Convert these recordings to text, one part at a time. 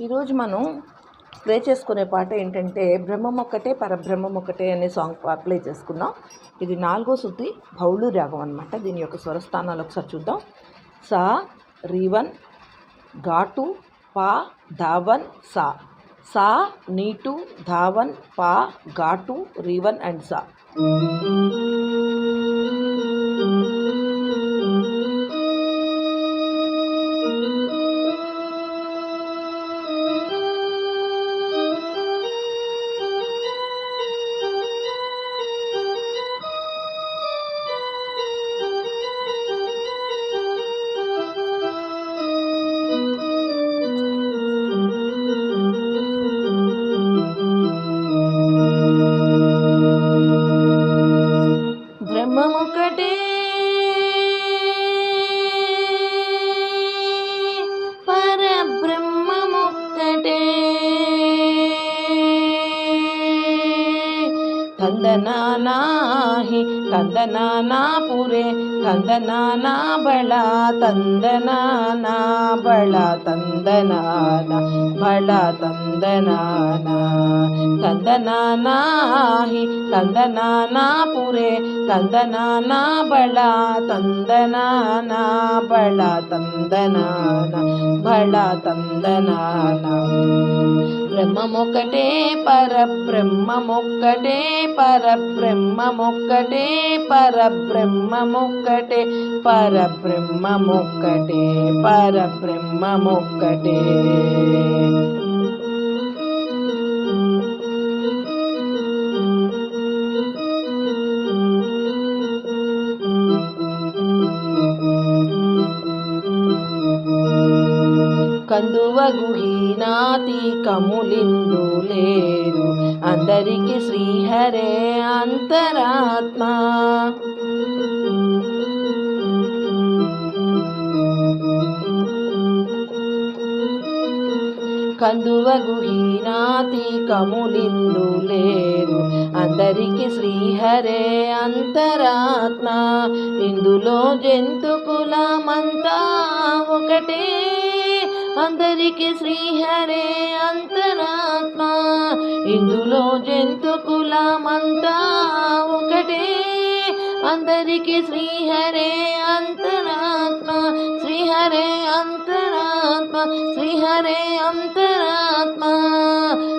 ఈరోజు మనం ప్లే చేసుకునే పాట ఏంటంటే బ్రహ్మం ఒక్కటే పరబ్రహ్మం ఒక్కటే అనే సాంగ్ ప్లే చేసుకున్నాం. ఇది నాలుగో శృతి భౌళు రాగం అనమాట దీని యొక్క స్వరస్థానాలు ఒకసారి చూద్దాం. సా రీవన్ ఘాటు పా ధావన్ సా. సా నీటు ధావన్ పా ఘాటు రీవన్ అండ్ సా. ಕಂದನಾನಾ ಹಿ ಕಂದನಾನಾ ಪುರೆ ಕಂದನಾನಾ ಬಳ ತಂದನಾನಾ ಬಳ ತಂದನಾನ ಬಳ ತಂದನಾನ ಕಂದನಾನಾ ಹಿ ಕಂದನಾನಾ ಪುರೆ ಕಂದನಾನಾ ಬಳ ತಂದನಾನಾ ಬಳ ತಂದನಾನ ಬಳ ತಂದನಾನ పరబ్రహ్మమొక్కటే పరబ్రహ్మమొక్కటే పరబ్రహ్మమొక్కటే పరబ్రహ్మమొక్కటే పరబ్రహ్మమొక్కటే కందువ గుహీనాతి కములిందు లేరు అందరికీ శ్రీహరే అంతరాత్మ. కందువ గుహీనాతి కములిందు లేరు అందరికీ శ్రీహరే అంతరాత్మ. ఇందులో జంతుకులమంతా ఒకటే. అందరికి శ్రీహరే అంతరాత్మ. ఇందులో జంతుకులమంతా ఒకటే. అందరికి శ్రీహరే అంతరాత్మ. శ్రీహరే అంతరాత్మ. శ్రీహరే అంతరాత్మ.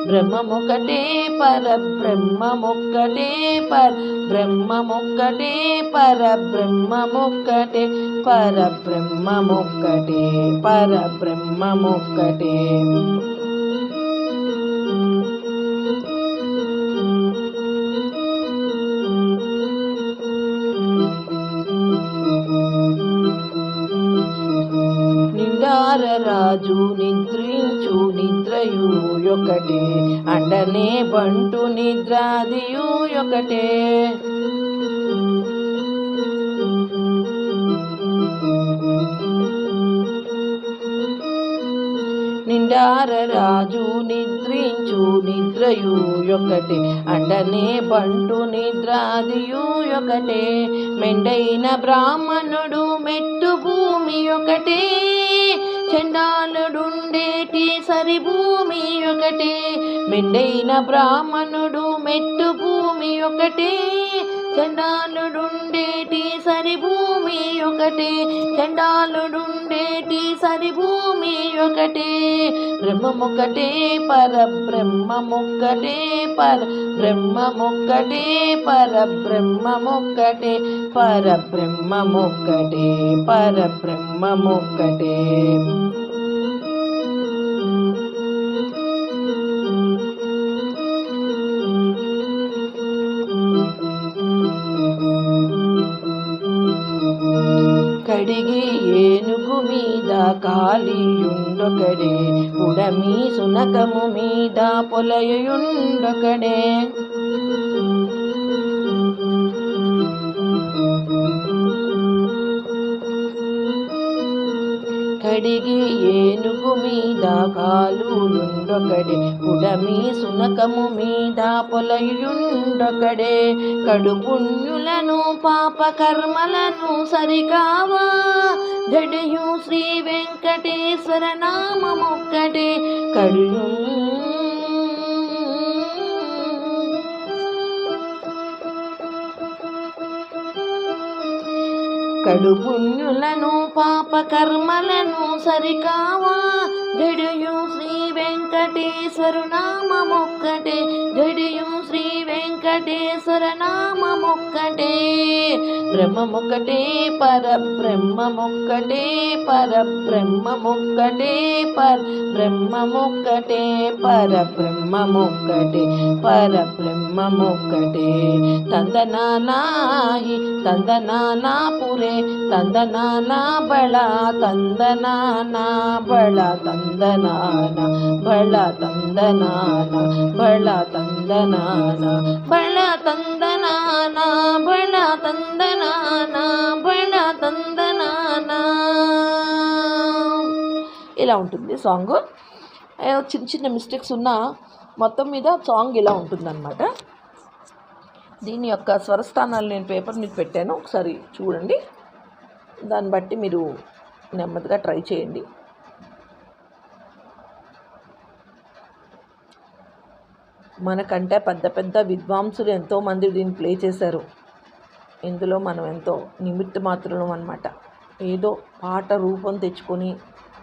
బ్రహ్మముకటే పర బ్రహ్మముకటే పర బ్రహ్మమొక్కటే పరబ్రహ్మమొక్కటే పర పరబ్రహ్మమొక్కటే నిండార రాజు నిద్రించు నిద్రయు ఒకటే. అండనే బంటు నిద్రాదియు ఒకటే. నిండార రాజు నిద్రించు నిద్రయు ఒకటే. అండనే బంటు నిద్రాదియు ఒకటే. మెండైన బ్రాహ్మణుడు మెట్టు భూమి ఒకటే. చండాలుడుండేటి సరి భూమి ఒకటే మెండైన బ్రాహ్మణుడు మెట్టు భూమి ఒకటే. చండాలుడుండేటి సరి భూమి ఒకటే చండాలుడుండేటి సరి భూమి ఒకటే. బ్రహ్మమొక్కటే పరబ్రహ్మమొక్కటే పర బ్రహ్మమొక్కటే పర బ్రహ్మ బ్రహ్మముక్కటే. కడిగి ఏనుగు మీద కాలియుండొకడే ఉడమి సునకము మీద పొలయుండొకడే కడిగి ఏనుగు మీద కాలులుండొకడే ఉడమి సునకము మీద పొలయుండొకడే. కడుపుణ్యులను పాప కర్మలను సరికావా? జడయు శ్రీ వెంకటేశ్వర నామమొక్కటే కడుయు కడు పుణ్యులను పాప కర్మలను సరికావా? జడియు శ్రీ వెంకటేశ్వరు నామొక్కటే జడియు వెంకటేశ్వర నామమొక్కటే బ్రహ్మమొక్కటే పర బ్రహ్మమొక్కటే పర బ్రహ్మమొక్కటే పర బ్రహ్మమొక్కటే పర బ్రహ్మమొక్కటే పర బ్రహ్మమొక్కటే తంద తందనానా పురే తందనానా బళ తందనానా బళ తందనాన బళ తందనాన బళ తందనాన బళ తందనాన బళ తందనాన బళ తందనాన. ఇలా ఉంటుంది సాంగ్. చిన్న చిన్న మిస్టేక్స్ ఉన్నా మొత్తం మీద సాంగ్ ఇలా ఉంటుందన్నమాట. దీని యొక్క స్వరస్థానాలు నేను పేపర్ మీద పెట్టాను. ఒకసారి చూడండి. దాన్ని బట్టి మీరు నెమ్మదిగా ట్రై చేయండి. మనకంటే పెద్ద పెద్ద విద్వాంసులు ఎంతోమంది దీన్ని ప్లే చేశారు. ఇందులో మనం ఎంతో నిమిత్త మాత్రం అనమాట ఏదో పాట రూపం తెచ్చుకొని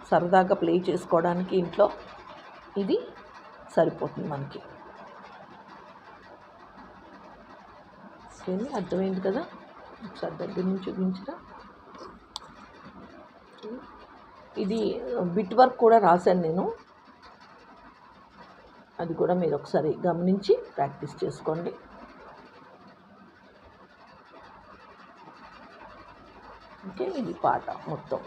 సరదాగా ప్లే చేసుకోవడానికి ఇంట్లో ఇది సరిపోతుంది మనకి. ఓకేని అర్థమైంది కదా? ఒకసారి దగ్గర నుంచి చూపించరా? ఇది బిట్ వర్క్ కూడా రాశాను నేను. అది కూడా మీరు ఒకసారి గమనించి ప్రాక్టీస్ చేసుకోండి. ఓకే ఇది పాట మొత్తం.